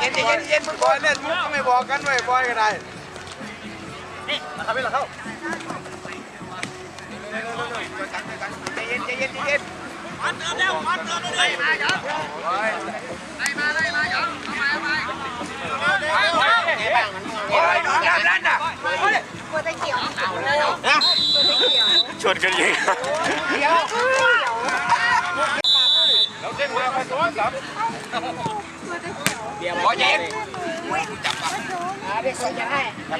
เย็นเย็นเย็นมึงบอยเล่นมุกก็ไม่บอกกันไว้บอยก็ได้นี่มาทำให้เราเข้าใจเย็นเย็นเย็นมันเติมแล้วมันเติมเลยมาเยอะไล่มาไล่มาเยอะทำไมทำไม โอ้ยดูน้ำนั่นน่ะชวนกันยิงเราเส้นมาไปตัวสามบอยเย็น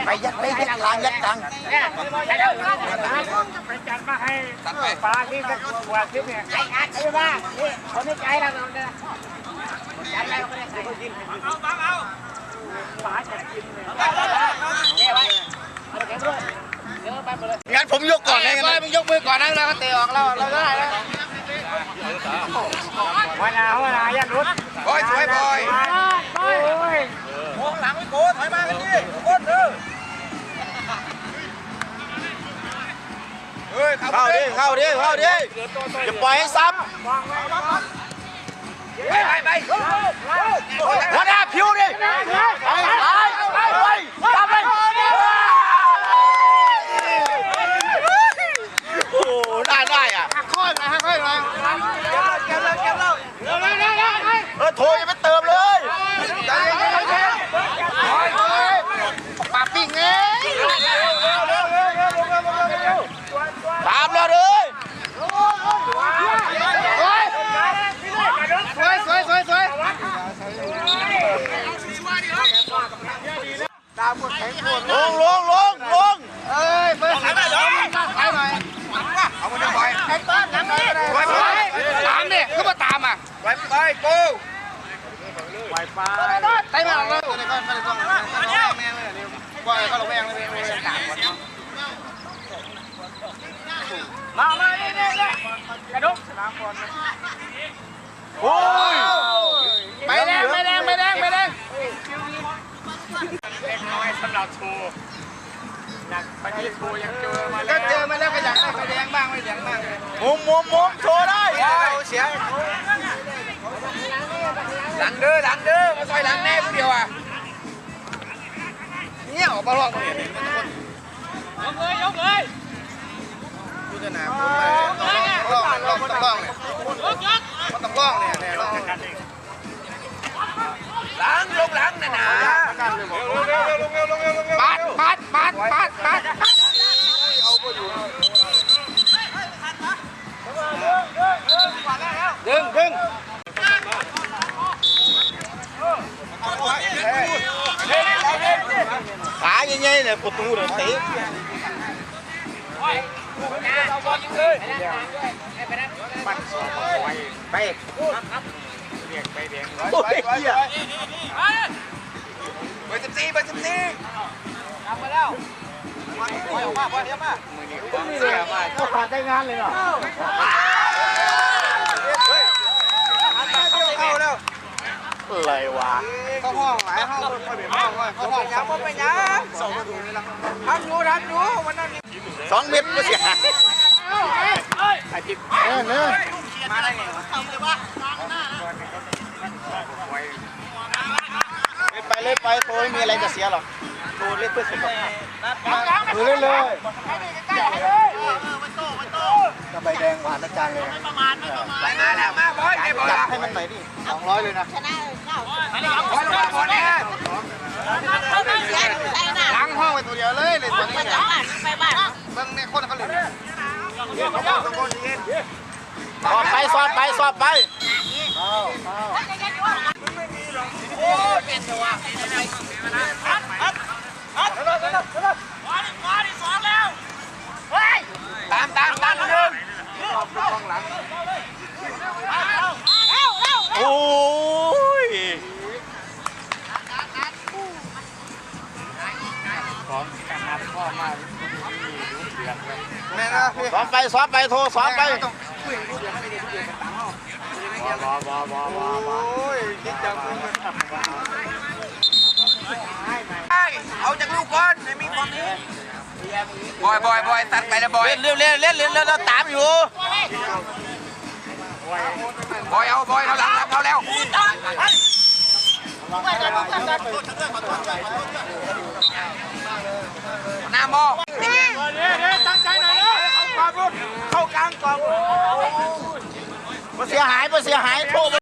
ไปยัดไปยัดกลางยัดกลางตัดไปปลาที่เป็นตัวที่เนี่ยไอ้อาใช่ป่ะนี่คนนี้ใจเราเนี่ยใจเราไม่ได้ใส่กินเอาบังเอาปลาจะกินเนี่เนี่ยไว้เอาแข็งด้วยเดี๋ยวไปหมดเลย งั้นผมยกก่อนเลยบอยมึงยกมือก่อนนะเราก็เตะออกเราเราได้แล้ววันาวันนายันรุดบอยสวยบอยโอ้ยมองหลังไม่โกถอยมากันดิก้นเด้อเฮ้ยเข้าดิ เข้าดิ เข้าดิอย่าปล่อยให้ซ้ำ ไปไปไปำหัวหน้าผิวดิไปไปไปไปตามไปโอ้ได้ได้อะ ค่อยมาค่อยมาเก็บแล้วเก็บแล้ว เออโทรยังไม่เติมเลย ใจเย็นใจเย็นปาปิ้งเอ้ย ตามเราเลย สวยสวยสวยสวย ตามหมดแข็งหมดลงลงลงลงเอ้ยเบอร์สามหน่อยขายหน่อยเอามาดึงไปไอ้ต้นน้ำนี่ไปไปตามเนี่ยก็มาตามอะไปไปกูไปไปไปมาเลยไปไปไปต้องแม่เลยนี่ว่าเขาเราแวงเลยเลยต่างกันมามาเนี่ยเนี่ยกระดุกสนามบอลโอ้ยไม่แรงไม่แรงไม่แรงไม่แรงเล็กน้อยสำหรับโชว์หนักไปที่โชว์ยังเจอมาก็แล้วเจอมาแล้วก็อยากได้ไฟแดงบ้างไม่แดงบ้างมุมมุมมุมโชว์ได้เสียหลังเด้อหลังเด้อมาซอยหลังแน่ผู้เดียวอะเนี่ยออกมาลอกตรงนี้ยกเลยยกเลยดูสนามลอกลอกต้องลอกเนี่ยยกยกมันต้องลอกเนี่ยเนี่ยลอกหลังลงหลังน่ะนะ ปัดปัดปัดปัดปัดดึงดึง ขาใหญ่ๆเนี่ยประตูเนี่ยเตะไปโอ้ยเหี้ย เ บอร์สิบสี่เบอร์สิบสี่ทำมาแล้วมาออกมาพอเดี๋ยวมาก็ผ่านได้งานเลยเนาะเข้าแล้วอะไรวะเข้าห้องหลายห้องค่อยเป็นห้องค่อยเข้าห้องยังไม่ยังส่งมาดูเลยละทำอยู่ทำอยู่วันนั้นสองเม็ดก็เสียหายเออเลยมาได้ไง เล่นไปเลยไปโทรไม่มีอะไรจะเสียหรอกโทรเล่นเพื่อสุขภาพดูเลยเลยกระใบแดงหวานอาจารย์เลยไม่ประมาณมาแล้วมาบอยไอ้บอยจัดให้มันหน่อยดิสองร้อยเลยนะบอยลงมาบอยเนี่ยล้างห้องไปตัวเดียวเลยเลยตัวนี้เนี่ยไปบ้านเบิ้งเนี่ยคนเขาเลยต้องคนย็นสอบไปสอบไปสอบไปตามตามตา โอ้ยแม่นะพี่สอบไปสอบไปโทรสอบไปต้องคุยดูเดี๋ย เอาจากลูกก่อนให้มีความนี้บอยบอยบอยตัดไปเลยบอยเร็วเร็วเร็วเร็วเร็วตามอยู่บอยเอาบอยเขาหลังเขาแล้วหน้ามอตั้งใจหน่อยเร็วเข้ากลางก่อนเสียหายเสียหายโทษ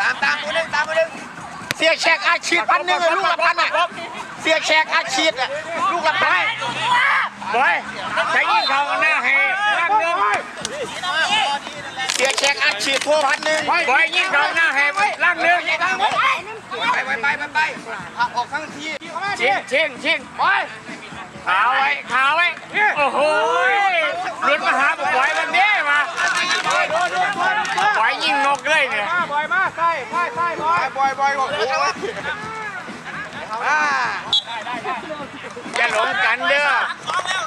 ตามตามตัวนึงตามตัวนึงเสียแขกอัดฉีดพันหนึ่งเลยลูกละพันอะเสียแขกอัดฉีดอะลูกละพันบอยใช้ยิงเขาหน้าให้ล่างหนึ่งเสียแขกอัดฉีดทั่วพันหนึ่งบอยยิงเขาหน้าให้ล่างหนึ่งไปไปไปไปไปออกทั้งทีชิงชิงชิงบอยขาไว้ขาไว้โอ้โหหลุดมาหาบอยมันเด้มาบอย ยิงนกเลยเนี่ยบอยมาใส่ใส่ใส่บอยบอยบอยบอกโอ้ยมาอย่าหลงกันเด้อ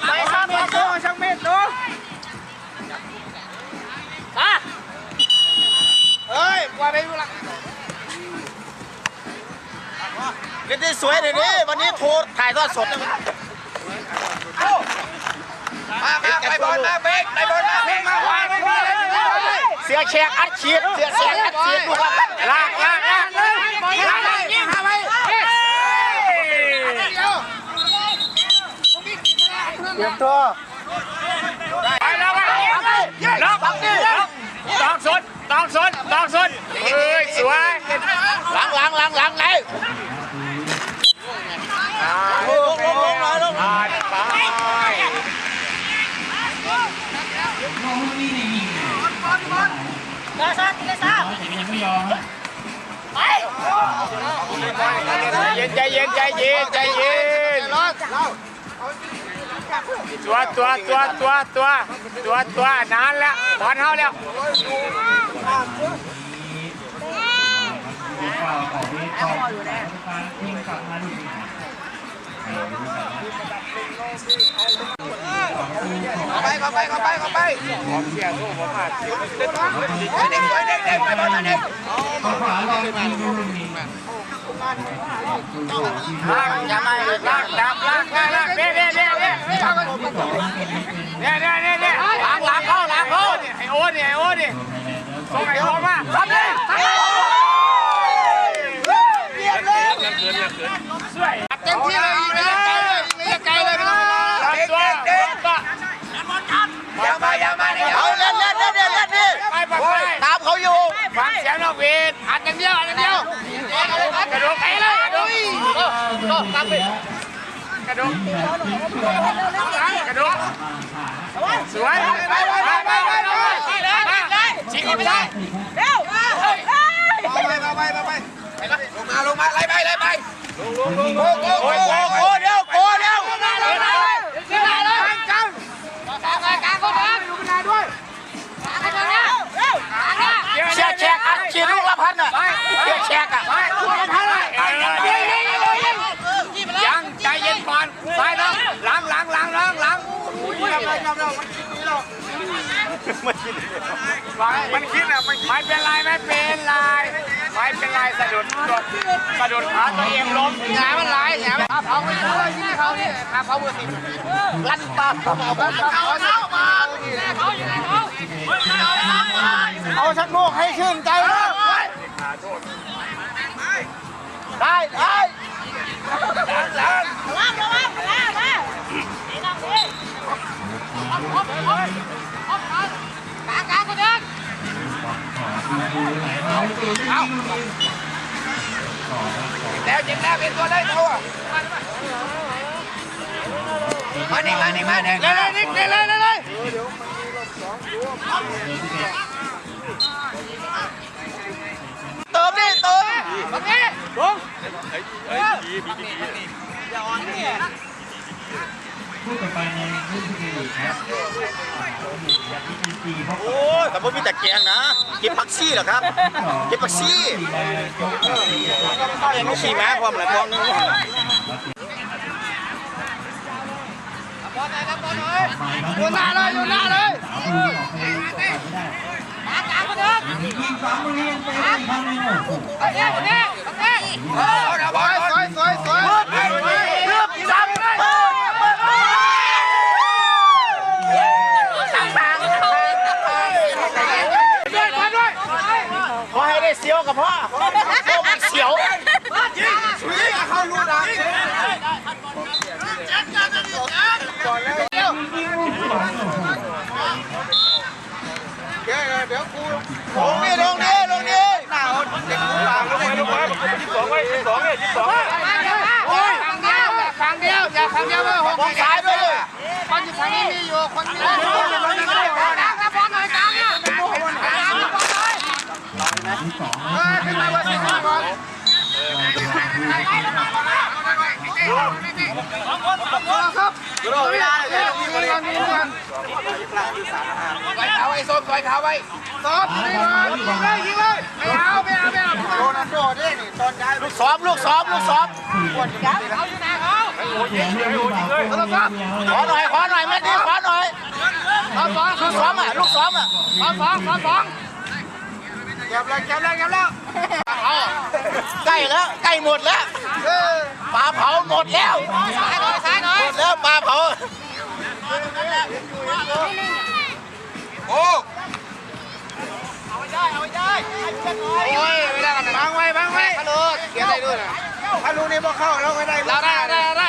ไปช่างเม็ดดูช่างเม็ดดูเฮ้ยว่าไปดูละเล่นได้สวยเลยดิวันนี้โทรถ่ายทอดสดนะมามาไปบอลมาเบรกไปบอลมาเบรกมาไปไปไป เสียแขกอัดฉีดเสียแขกอัดฉีดลูกละพันลากลากลากเลยลากเลยยิงเข้าไปเฮ้ยเตรียมตัวไปแล้วไปล็อกล็อกตองสนตองสนตองสนเฮ้ยสวยหลังหลังหลังหลังไหนลงลงลง หน่อยลงผ่านไปเย็นใจเย็นใจเย็นใจเย็นตัวตัวตัวตัวตัวตัวตัวนานแล้วบอลเท่าแล้วเข้า ไปเข้าไปเข้าไปเข้าไปผมเสียทุกผมอะเด็กเด็กเด็กเด็กไปบอลเด็กลากอย่ามาเลยลากดั ฟังเสียงนกหวีดอัดอย่างเดียวอัดอย่างเดียวกระโดดไปเลยกระโดดก็ตามไปกระโดดกระโดดสวยไปไปไปไปไปไปชิงไปได้ไปไปไปไปไปลงมาลงมาไล่ไปไล่ไปโอ้โหโอ้ยโอ้โหเดี๋ยวโกเดี๋ยว แขกอัดฉีดลูกละพันอะเสียแขกอะยังใจเย็นก่อนซ้ายน้องหลังหลังหลังหลังหลังมันคิดอะมันไม่เป็นไรไม่เป็นไรไม่เป็นไรสะดุดสะดุดขาตัวเองล้มหงามันลายหงามันเขาไปเลยที่เขาเนี่ยเขาเบอร์สิบลั่นตาเขาเอาไปเขาเข้ามา เอาชักโลกให้ชื่นใจนะได้ได้หลังหลังระวังระวังระวังนี่นั่งดิอบอบอบอบกลางกลางคนเดินเอาแล้วจิงแล้วเป็นตัวเลขตัวมาดิมาดิมาดิเลยเลยเลยเลยเลย บังเอ๋งเฮ้ยดีดีดีดีอย่าอ่อนนี่คู่ต่อไปในรุ่นที่ดีครับโอ้ยแต่พวกมีแต่แกงนะเก็บผักซี่เหรอครับเก็บผักซี่ยังไม่ขี่แม้าพร้อมเลยพร้อมนึงบไรับบอลไดูหน้าเลยอยู่หน้าเลย ยิงสามมือยังไปได้ทำไม่ได้โอ้โห สวยสวยสวยสวย เลือกซ้ำเปิดเปิด ขอให้ได้เสียวกับพ่อเสียวมันเสียว เข้ารูนะ เดี๋ยวเดี๋ยวกู ลงนี่ลงนี่ลงนี่หน้าเด็กกูหลังเลยลูกโอ้ยครั้งเดียวอย่าครั้งเดียวอย่าครั้งเดียวเลยหกมองซ้ายด้วยเลยคนอยู่ทางนี้มีอยู่คนมีอยู่คนมีอยู่รับอลหน่อยกลางอะรับ บอลหน่อยที่สองเออขึ้นมาบรอเวลาเลยมีเงินมีเงินไว้ขาไว้ส้มไว้ขาไว้ส้มนี่เลยยิงเลยยิงเลยไม่เอาไม่เอาไม่เอาโรนัลโดเนี่ยตอนย้ายลูกซ้อมลูกซ้อมลูกซ้อมเอาอยู่ไหนเขาเสียงเรื่องลูกบ่าวคนเดียขอหน่อยขอหน่อยแม่ดีขอหน่อยเขาสองเขาลูกสซ้อมอะลูกซ้อมอะเขาสองเขาสอง เก็บเลยเก็บเลยเก็บแล้วใกล้แล้วใกล้หมดแล้วเออปลาเผาหมดแล้วซ้ายหน่อยซ้ายหน่อยหมดแล้วปลาเผาโอ้โอ้ยไม่ได้กันนะบังไว้บังไว้ฮัลโหลเกียร์ได้ด้วยนะถ้ารู้นี่พอเข้าเราไม่ได้เราได้ได้ได้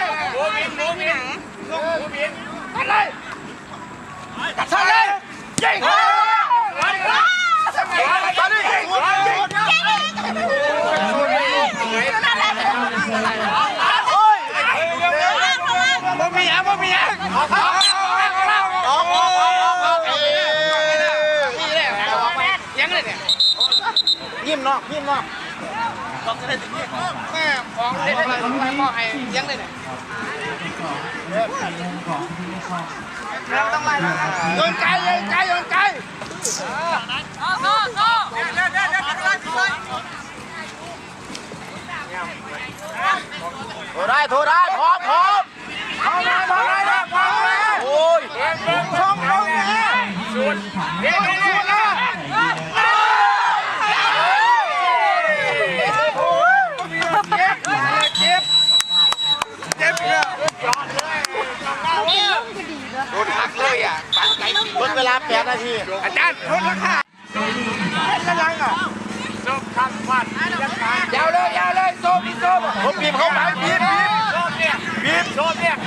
โอ้บินอะไรกัดซะ เลยยิงตอนนี้ยิงยิงนั่นแหละโอ้ยบ่มีอะบ่มีอะออกออกออกออกออกออกออกออกออกเอ้นี่แหละออกไปยังเลยเนี่ยยิ้มนอกยิ้มนอกแม่ของเด็ดอะไรไม่พอให้ยังเลยเนี่ยของที่ไม่ชอบโยนไกลโยนไกลโยนไกลโทรได้โทรได้พร้อมพร้อมเอาเลยเอาเลยเอาเลยโอ้ยช่องเขาเนี่ยสุดถังเด็กเด็กนะ เจ็บเจ็บเจ็บเนี่ยโดนหักเลยอะปัดไหล หมดเวลาแปดนาที อาจารย์ลดราคาเล่นกำลังอะยาวเลยยาวเลยโซ่พี่โซ่ผมบีบเข้าไปบีบบีบบีบ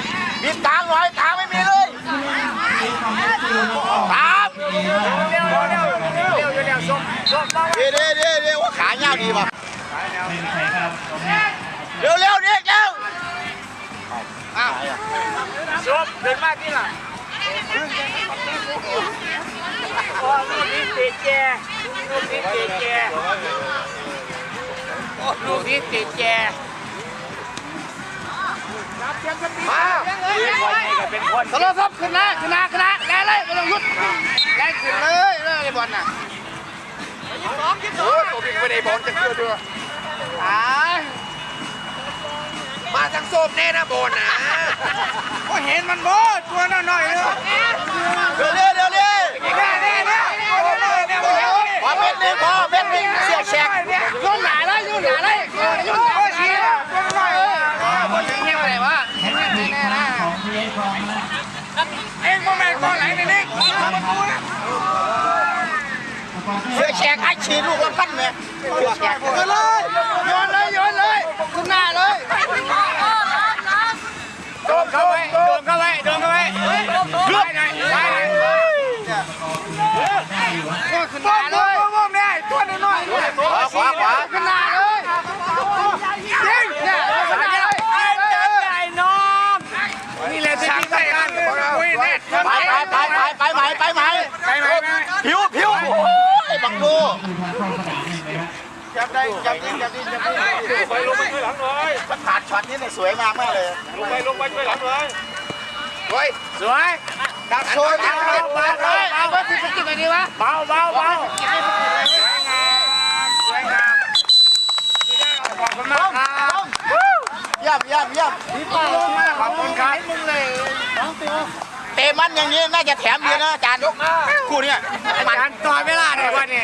บีบกลางหน่อยกลางไม่มีเลยตามเดี๋ยวเดี๋ยวเดี๋ยวเดี๋ยวว่าขาเงาดีป่ะเป็นใครครับเร็วเร็วเด็กเร็วจบเดินมาที่หลัง โอ้ลูกนี้ติดแกลูกนี้ติดแกลูกนี้ติดแกมาเป็นคนสโลซับขึ้นนะขึ้นนะขึ้นนะแรงเลยไม่ต้องหยุดแรงขึ้นเลยเลยบอลน่ะโอ้ตัววิ่งไปในบอลจะเกือบด้วยตายมา ทางโซมแน่นะบอลนะก็เห็นมันบอลตัวน้อยๆเลยเร็วเร็วเร็วเร็วแน่แน่แน่ตัวน้อยๆเนี่ยมันยังพอเม็ดหนึ่งพอเม็ดหนึ่งเสียแฉกยุ่นหนาเลยยุ่นหนาเลยยุ่นหนาโอ้ยเชียร์ตัวน้อยๆบอลถึงเงี้ยอะไรวะแฮชแท็กของพีเอฟองนะเอ็งโมแมนต์บอลไหนนี่นี่เสียแฉกไอ้ฉีดลูกละพันเนี่ยไปเลยโยนเลยโยน บังดูผู้พันเข้าสนามเห็นไหมครับจับได้จับดิจับดิไปลงไปช่วยหลังเลยมันขาดช็อตนี้เนี่ยสวยมากมากเลยลงไปลงไปช่วยหลังเลยสวยดักโชว์ดักโชว์มาเลยเอาไว้สิบกินอะไรดีวะเบาเบาเบาสวยงามสวยงามขอบคุณมากครับเยี่ยมเยี่ยมเยี่ยมพี่ป้าขอบคุณครับมึงเลยเตะมันอย่างนี้น่าจะแถมเยอะนะอาจารย์คู่นี้มันต่อาจารย์ต่อเว